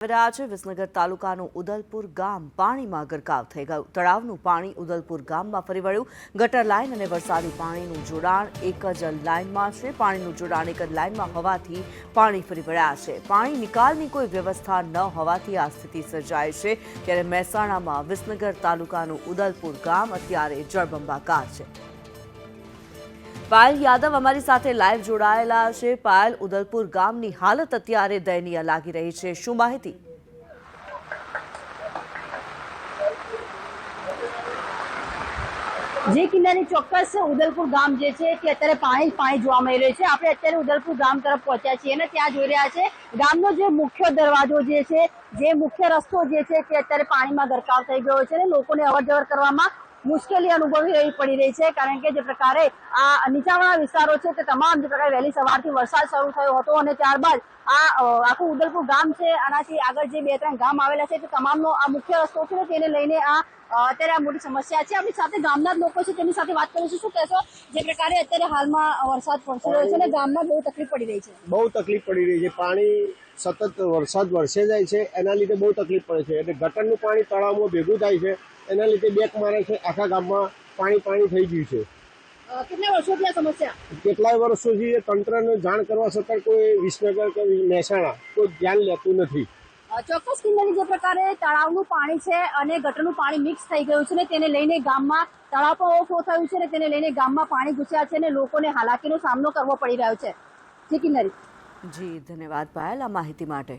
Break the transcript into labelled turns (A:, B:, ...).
A: રહ્યા વિસનગર તાલુકાનું ઉદલપુર ગામ પાણીમાં ગરકાવ થઈ ગયું. તળાવનું પાણી ઉદલપુર ગામમાં ફરી વળ્યું. ગટર લાઇન અને વરસાદી પાણીનું જોડાણ એક જ લાઇનમાં છે. પાણીનું જોડાણ એક જ લાઇનમાં હોવાથી પાણી ફરી વળ્યા છે. પાણી નિકાલની કોઈ વ્યવસ્થા ન હોવાથી આ સ્થિતિ સર્જાય છે. ત્યારે મહેસાણામાં વિસનગર તાલુકાનું ઉદલપુર ગામ અત્યારે જળબંબાકાર છે. પાયલ યાદવ અમારી સાથે લાઈવ જોડાયેલા છે. પાયલ, ઉદલપુર ગામની હાલત અત્યારે દયનીય લાગી રહી છે. શું માહિતી?
B: જે કિલ્લાની ચોક્કસ ઉદલપુર ગામ જે છે તે અત્યારે પાણી પાણી જોવા મળી રહ્યું છે. આપણે અત્યારે ઉદલપુર ગામ તરફ પહોંચ્યા છીએ અને ત્યાં જોઈ રહ્યા છે, ગામનો જે મુખ્ય દરવાજો જે છે, જે મુખ્ય રસ્તો જે છે તે અત્યારે પાણીમાં ગરકાવ થઈ ગયો છે અને લોકોને અવર જવર કરવામાં મુશ્કેલી અનુભવી રહી પડી રહી છે, કારણ કે જે પ્રકારે આ નીચાણવાળા વિસ્તારો છે, તે તમામ જે પ્રકારે વહેલી સવારથી વરસાદ શરૂ થયો હતો અને ત્યારબાદ આ આખું ઉદલપુર ગામ છે, આનાથી આગળ જે બે ત્રણ ગામ આવેલા છે, તે તમામનો આ મુખ્ય રસ્તો છે તેને લઈને આ અત્યારે આ મોટી સમસ્યા છે. આપણી સાથે ગામના લોકો છે તેની સાથે વાત કરીશું. શું કહેશો? જે પ્રકારે અત્યારે હાલમાં વરસાદ પડતો રહ્યો છે અને ગામમાં બહુ તકલીફ પડી રહી છે.
C: બહુ તકલીફ પડી રહી છે. પાણી સતત વરસાદ વરસે જાય છે. એના લીધે બહુ તકલીફ પડે છે. એટલે ગટરનું પાણી તળાવમાં ભેગું થાય છે. એના લીધે બેક મારે છે આખા ગામમાં પાણી પાણી થઈ ગયું છે.
B: કેટલા વર્ષોથી આ સમસ્યા?
C: કેટલાય વર્ષોથી એ તંત્રને જાણ કરવા છતાં કોઈ વિસનગર કે મહેસાણા કોઈ ધ્યાન લેતું નથી.
B: ચોક્કસ કિલ્લાની જે પ્રકારે તળાવનું પાણી છે અને ગટરનું પાણી મિક્સ થઈ ગયું છે ને તેને લઈને ગામમાં તળાવ પણ ઓવરફ્લો થયું છે ને તેને લઈને ગામમાં પાણી ઘૂસ્યા છે અને લોકોને હાલાકીનો સામનો કરવો પડી રહ્યો છે. જી કિન્નરી.
A: જી ધન્યવાદ પાયલ આ માહિતી માટે.